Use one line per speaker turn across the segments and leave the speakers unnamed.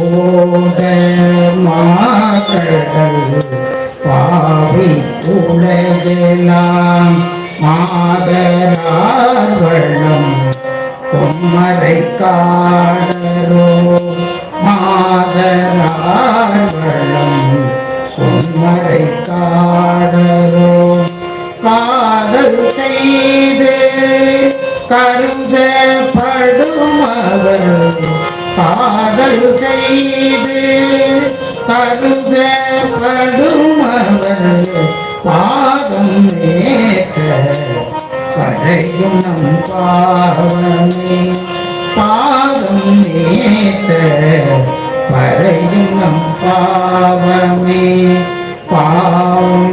ஓத மாக்கடல் பாவி உலகெல்லாம் மாதரார் வள்ளம் பொம்மரை காடரோ மாதரார் வண்ணம் பொம்மரை காடரோ கருதப்படும் அவர் காதல் செய்து கருதப்படும் அவர் பாதம் நேற்ற கரையும் நம் பாவமே. பாதம் நேற்ற பறையும் நம் பாவமே. பாவம்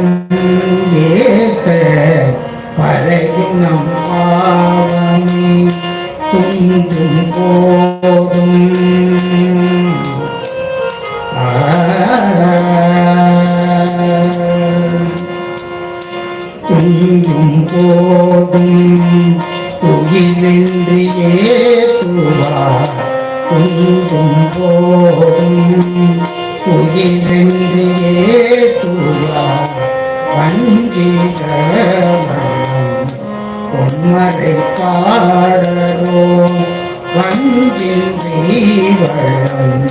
துயிலின்றி ஏத்துவார் துஞ்சும் போதும். துயிலின்றி ஏத்துவார் வஞ்சிகவனம் பொன்மறை காடரோ வஞ்சில் தீவளம்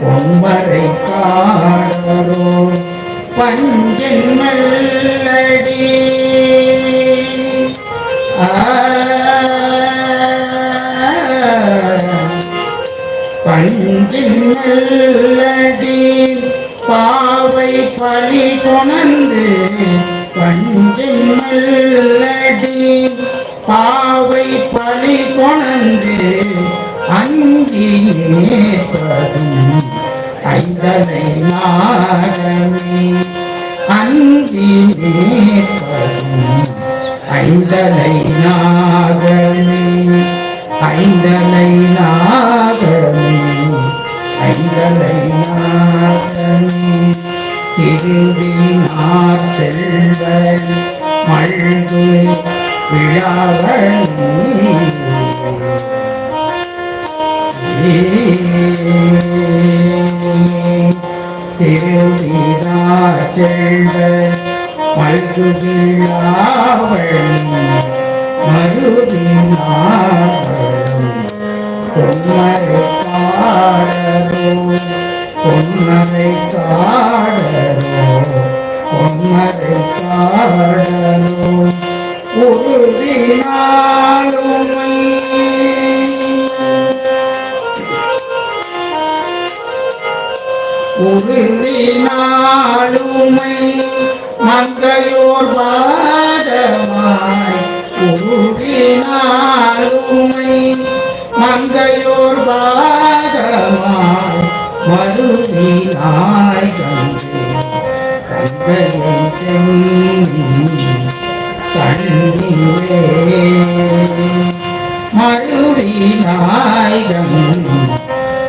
பொன்மறை காடரோ பஞ்சன் மல்லடி பஞ்சின் மல்லடி பாவை பழி கொணந்து பஞ்சின் மல்லடி பாவை பழி கொணந்து அஞ்சி நேர்ப்பதும் ஐந்தனை நாடமே. அஞ்சி நேர்ப்பதும் ஐந்தலை நாட ஐந்தலை நாகமே ஐந்தலை நாகமே திருவினார் செல்வர் மழ்கு விழாவணி. திருவினார் செல்வர் மழ்கு விழாவணி. மறுவினாவளும் பொன்மரை காடரோ பொன்மரை காடரோ பொன்மரை மங்கையோர் வா உருவினாலுமை மங்கையோர் பாதமாய் மறுவினாய் கண்டு கங்கையை சென்னி கண்ணீரே மறுவினாய் கண்டு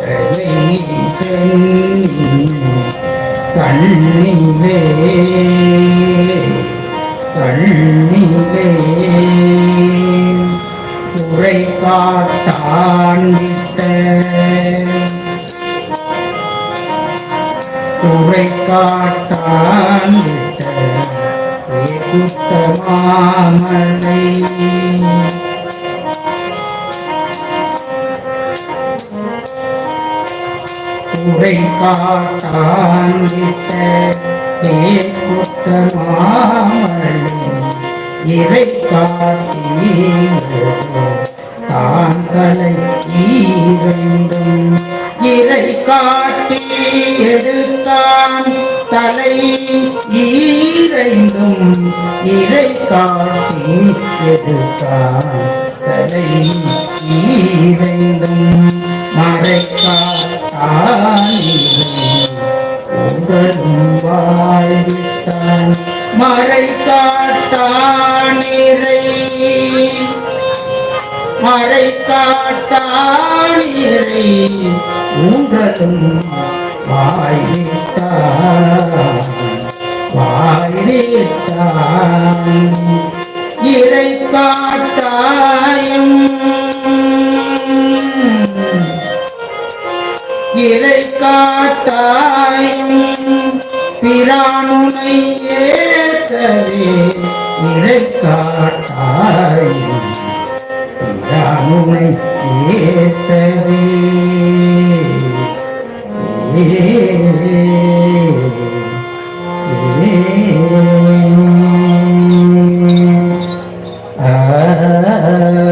கங்கையை சென்னி கண்ணிலே. கண்ணிலே. காட்டான் விட்ட காட்டான் குத்தமாமலை உரை காட்டான் விட்ட குத்தமாமலை இறை காட்டி தலை ஈரைந்தும் இறை காட்டி எடுத்தான் தலை ஈரைந்தும் இறை காட்டி எடுத்தான் தலை ஈரைந்தும் மறைக்காட்டான் வாழ்வித்தான் மறை காட்டானிரை மறை காட்டாளி உங்களும் வாயிட்டார் வாயிட்டான் இறை காட்டாயம் இறை காட்டாயம் பிரானுனை ஏத்தவே இறை காட்டாயம் பிரானுனை ஏத்தவே ஆ.